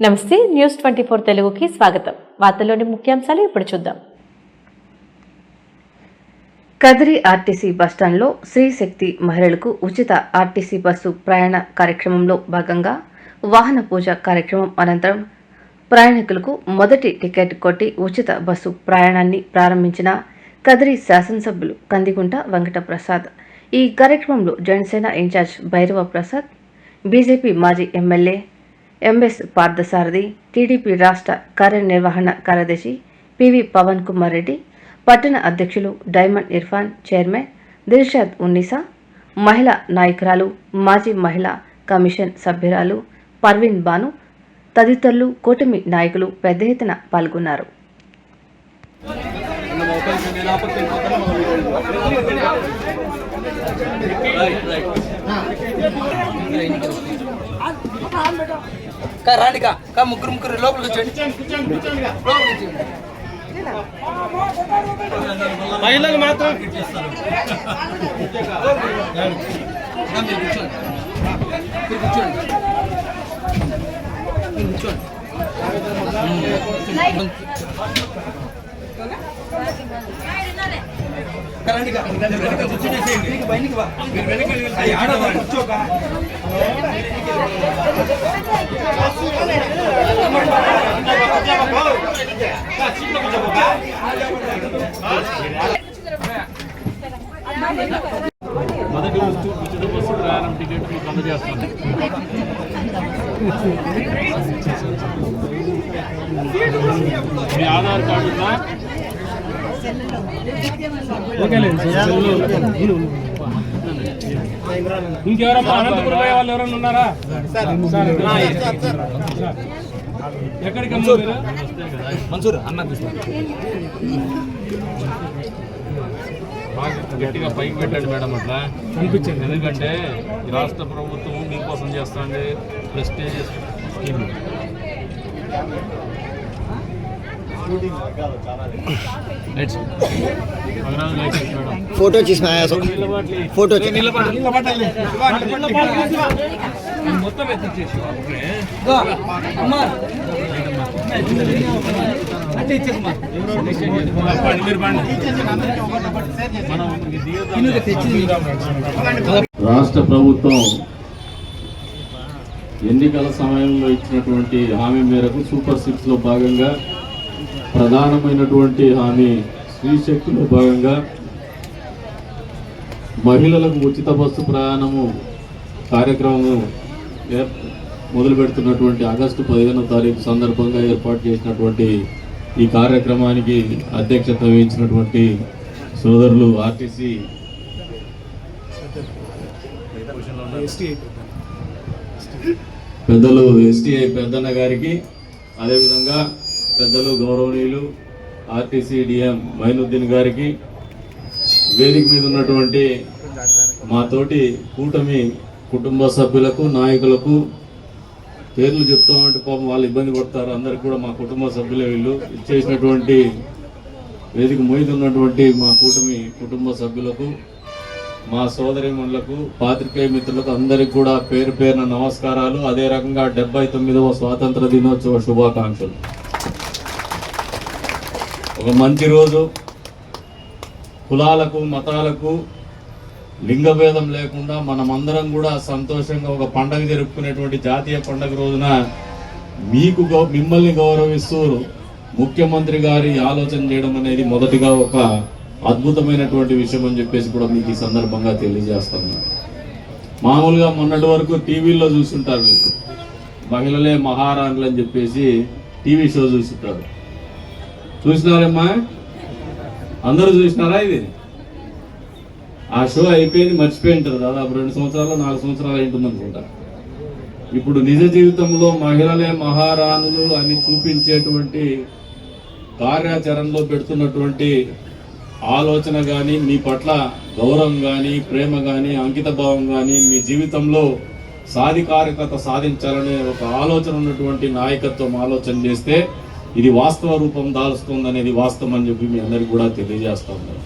నమస్తే news twenty four తెలుగుకి స్వాగతం. వార్తల్లోని ముఖ్యాంశాలు ఇప్పుడు చూద్దాం. కదిరి ఆర్టీసీ బస్టాండ్లో శ్రీ శక్తి మహిళలకు ఉచిత ఆర్టీసీ బస్సు ప్రయాణ కార్యక్రమంలో భాగంగా వాహన పూజ కార్యక్రమం అనంతరం ప్రయాణికులకు మొదటి టికెట్ కొట్టి ఉచిత బస్సు ప్రయాణాన్ని ప్రారంభించిన కదిరి శాసనసభ్యులు కందికుంట వెంకటప్రసాద్ ఈ కార్యక్రమంలో జనసేన ఇన్ఛార్జ్ భైరవ ప్రసాద్ బీజేపీ మాజీ ఎమ్మెల్యే ఎంఎస్ పార్థసారథి టీడీపీ రాష్ట్ర కార్యనిర్వహణ కార్యదర్శి పివి పవన్ కుమార్ రెడ్డి పట్టణ అధ్యక్షులు డైమండ్ ఇర్ఫాన్ చైర్మన్ దిల్షాద్ ఉన్నీసా మహిళా నాయకురాలు మాజీ మహిళా కమిషన్ సభ్యురాలు పర్వీన్ బాను తదితరులు కూటమి నాయకులు పెద్ద ఎత్తున పాల్గొన్నారు. కా రాండి కా కా ముగ్గురు ముగ్గురు లోపలికి వచ్చండి. మహిళలు మాత్రం కూర్చోండి మొదటి వస్తూ ఉచిత బస్సు ప్రయాణం టికెట్ మీకు అందజేస్తాను మీ ఆధార్ కార్డు ఉందా ఇంకెవరమ్మా? అనంతపురం పోయే వాళ్ళు ఎవరైనా ఉన్నారా? సార్. ఎక్కడికి? మన్సూర్ అన్న గట్టిగా పైకి పెట్టండి మేడం అట్లా. అనిపించింది. ఎందుకంటే రాష్ట్ర ప్రభుత్వం మీకోసం చేస్తుంది ప్రెస్టేజ్ స్కీమ్. ఫోటో తీసిన నిలబడలే. ఫోటో మొత్తం ఎత్తిచ్చేసి. రాష్ట్ర ప్రభుత్వం ఎన్నికల సమయంలో ఇచ్చినటువంటి హామీ మేరకు సూపర్ సిక్స్లో భాగంగా ప్రధానమైనటువంటి హామీ స్త్రీశక్తిలో భాగంగా మహిళలకు ఉచిత బస్సు ప్రయాణము కార్యక్రమము ఏర్- మొదలు పెడుతున్నటువంటి ఆగస్టు పదిహేనో తారీఖు సందర్భంగా ఏర్పాటు చేసినటువంటి ఈ కార్యక్రమానికి అధ్యక్షత వహించినటువంటి సోదరులు ఆర్టీసీ. పెద్దలు ఎస్టీఐ పెద్దన్న గారికి అదేవిధంగా పెద్దలు గౌరవనీయులు ఆర్టీసీ డిఎం మైనుద్దీన్ గారికి వేదిక మీద ఉన్నటువంటి మా తోటి కూటమి కుటుంబ సభ్యులకు నాయకులకు పేర్లు చెప్తామంటే పాపం వాళ్ళు ఇబ్బంది పడతారు. అందరికి కూడా మా కుటుంబ సభ్యులే వీళ్ళు. ఇచ్చేసినటువంటి వేదిక మీద ఉన్నటువంటి మా కూటమి కుటుంబ సభ్యులకు మా సోదరిమణులకు పాత్రికేయ మిత్రులకు అందరికి కూడా పేరు పేరున నమస్కారాలు. అదే రకంగా డెబ్బై తొమ్మిదవ స్వాతంత్ర దినోత్సవ శుభాకాంక్షలు. ఒక మంచి రోజు. కులాలకు మతాలకు లింగభేదం లేకుండా మనమందరం కూడా సంతోషంగా ఒక పండగ జరుపుకునేటువంటి జాతీయ పండగ రోజున మీకు గౌ- మిమ్మల్ని గౌరవిస్తూ ముఖ్యమంత్రి గారి ఆలోచన చేయడం అనేది మొదటిగా ఒక అద్భుతమైనటువంటి విషయం అని చెప్పేసి కూడా మీకు ఈ సందర్భంగా తెలియజేస్తాను. మామూలుగా మొన్నటి వరకు టీవీల్లో చూస్తుంటారు మీరు మహిళలే మహారాణులు అని చెప్పేసి టీవీ షో చూస్తుంటారు చూసినారమ్మా? అందరూ చూసినారా ఇది? ఆ షో అయిపోయింది మర్చిపోయి ఉంటారు దాదాపు రెండు సంవత్సరాలు నాలుగు సంవత్సరాలు అయింటుంది అనుకుంటా. ఇప్పుడు నిజ జీవితంలో మహిళలే మహారాణులు అని చూపించేటువంటి కార్యాచరణలో పెడుతున్నటువంటి ఆలోచన కానీ మీ పట్ల గౌరవం కానీ ప్రేమ కానీ అంకితభావం కానీ మీ జీవితంలో సాధికారికత సాధించాలనే ఒక ఆలోచన ఉన్నటువంటి నాయకత్వం ఆలోచన చేస్తే ఇది వాస్తవ రూపం దాల్చుతుంది అనేది వాస్తవం అని చెప్పి మీ అందరికి కూడా తెలియజేస్తా ఉన్నాను.